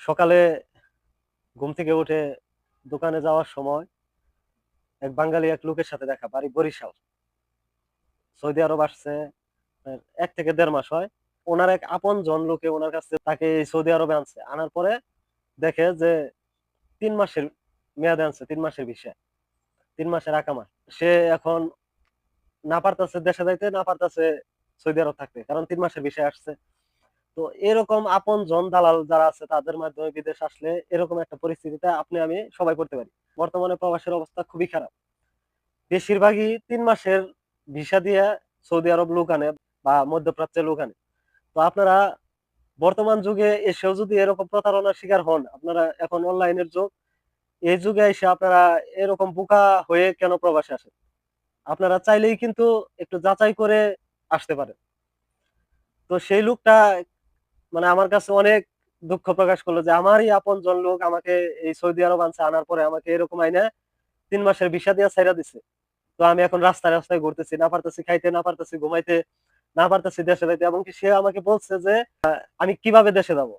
সকালে ঘুম থেকে উঠে দোকানে যাওয়ার সময় এক বাঙালি এক লোকের সাথে দেখা, বাড়ি বরিশাল। সৌদি আরব আসছে এক থেকে দেড় মাস হয়। ওনার এক আপন জন লোকে ওনার কাছে তাকে সৌদি আরবে আনছে। আনার পরে দেখে যে তিন মাসের মেয়াদে আনছে, তিন মাসের বিষয় তিন মাসের আকামা সে এখন না পারতেছে দেশে যাইতে, না পারতেছে সৌদি আরব থাকতে, কারণ তিন মাসের বিষয় আসছে। তো এরকম আপন জন দালাল যারা আছে তাদের মাধ্যমে বিদেশ আসলে এরকম একটা পরিস্থিতিতে আপনি, আমি সবাই করতে পারি। বর্তমানে প্রবাসের অবস্থা খুবই খারাপ। বেশিরভাগই তিন মাসের ভিসা দিয়ে সৌদি আরব লোক আনে বা মধ্যপ্রাচ্যের লোক আনে তো আপনারা বর্তমান যুগে এসেও যদি এরকম প্রতারণার শিকার হন, আপনারা এখন অনলাইনের যুগ, এই যুগে এসে আপনারা এরকম বোকা হয়ে কেন প্রবাসে আসেন? আপনারা চাইলেই কিন্তু একটু যাচাই করে আসতে পারেন। তো সেই লোকটা মানে আমার কাছে অনেক দুঃখ প্রকাশ করল যে আমারই আপন জন লোক আমাকে এই সৌদি আরব আনছে, আনার পরে আমাকে এরকম আইনে তিন মাসের ভিসা দিয়ে ছাইরা দিছে। তো আমি এখন রাস্তায় রাস্তায় ঘুরতেছি, না পারতেছি খাইতে, না পারতেছি ঘুমাইতে, না পারতেছি দেশে যাইতে এমনকি সে আমাকে বলছে যে আমি কীভাবে দেশে যাব?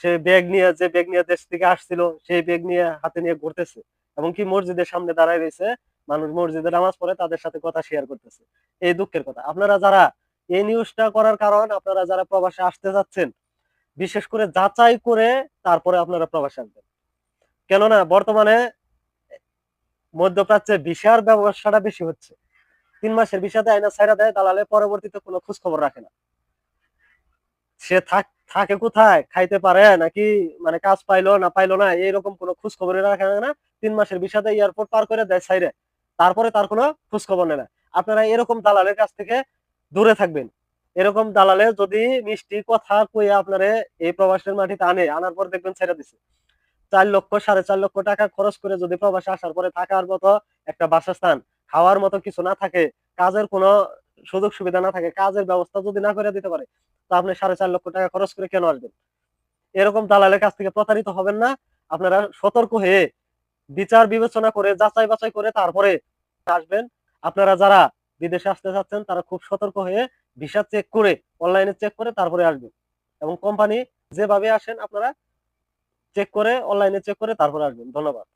সে ব্যাগ নিয়ে, যে ব্যাগ নিয়ে দেশ থেকে আসছিল, সেই ব্যাগ নিয়ে হাতে নিয়ে ঘুরতেছে এমনকি মসজিদের সামনে দাঁড়ায় রয়েছে, মানুষ মসজিদে নামাজ পড়ে তাদের সাথে কথা শেয়ার করতেছে। এই দুঃখের কথা। আপনারা যারা এই নিউজটা করার কারণ আপনারা যারা প্রবাসে আসতে যাচ্ছেন, বিশেষ করে যাচাই করে তারপরে আপনারা প্রবাসে আসবেন। কেননা বর্তমানে মধ্যপ্রাচ্যে ভিসার ব্যবসাটা বেশি হচ্ছে। তিন মাসের ভিসাতে আইনা ছাইরা দেয়, দালালে পরবর্তীতে কোনো খোঁজ খবর রাখে না। সে থাক, থাকে কোথায়? খাইতে পারে নাকি মানে কাজ পাইলো না পাইলো না, এইরকম কোনো খোঁজ খবর রাখে না। তিন মাসের ভিসাতে এয়ারপোর্ট পার করে দেয়, ছাইরে। তারপরে তার কোনো খোঁজ খবর নেয় না। আপনারা এরকম দালালের কাছ থেকে দূরে থাকবেন। এরকম দালালে যদি মিষ্টি কথা কইয়ে আপনারে এই প্রবাসের মাটিতে আনে, আনার পর দেখবেন ছেড়ে দিছে। চার লক্ষ, সাড়ে চার লক্ষ টাকা খরচ করে যদি প্রবাসে আসার পরে থাকার মতো একটা বাসস্থান, খাওয়ার মতো কিছু না থাকে, কাজের কোনো সুযোগ সুবিধা না থাকে, কাজের ব্যবস্থা যদি না করে দিতে পারে, তো আপনি সাড়ে চার লক্ষ টাকা খরচ করে কেন আসবেন? এরকম দালালের কাছ থেকে প্রতারিত হবেন না। আপনারা সতর্ক হয়ে বিচার বিবেচনা করে যাচাই বাছাই করে তারপরে আসবেন। আপনারা যারা বিদেশে আসতে চাচ্ছেন তারা খুব সতর্ক হয়ে ভিসা চেক করে অনলাইনে চেক করে তারপরে আসবেন। এবং কোম্পানি যেভাবে আসেন, আপনারা চেক করে অনলাইনে চেক করে তারপরে আসবেন। ধন্যবাদ।